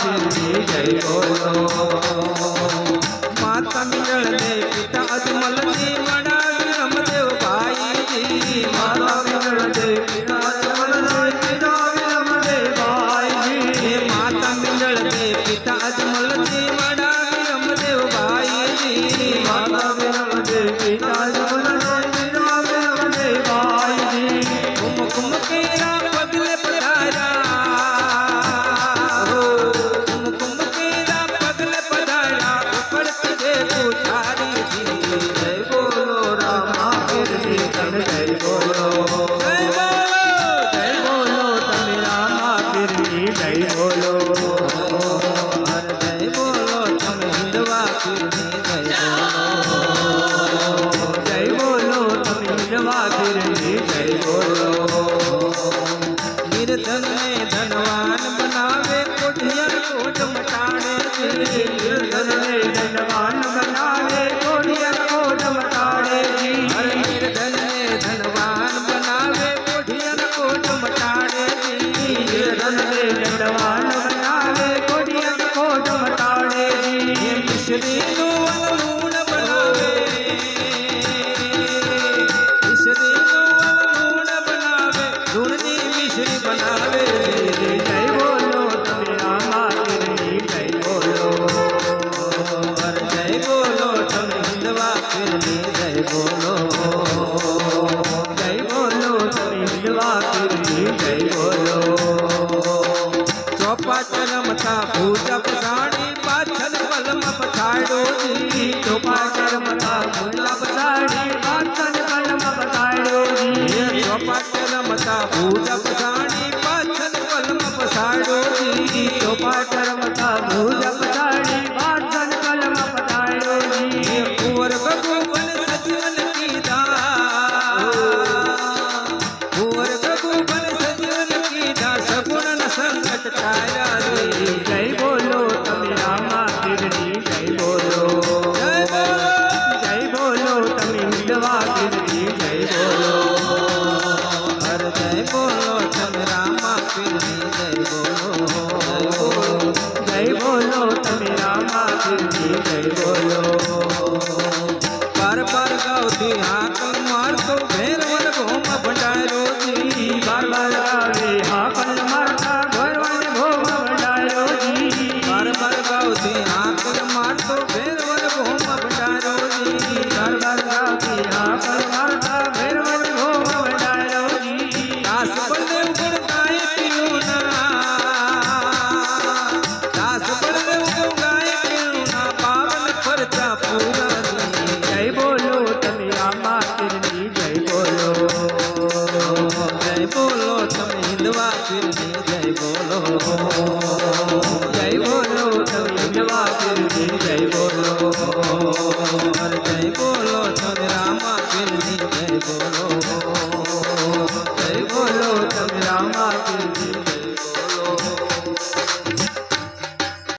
શિવજી જય બોલો માતા મિરળ ને પિતા અજમલજી વડાવી રમદેવ ભાઈજી માતા મિરળ ને પિતા અજમલજી વડાવી રમદેવ ભાઈજી માતા મિરળ ને પિતા અજમલજી হলো। जगवान पूजा प्रसाद જય બોલો તમે રામા પીરની જય બોલો. જય બોલો તમે રામા પીરની જય બોલો. પર પર ગૌથી હા જય બોલો તમે હિન્દવાસી જય બોલો. જય બોલો તમે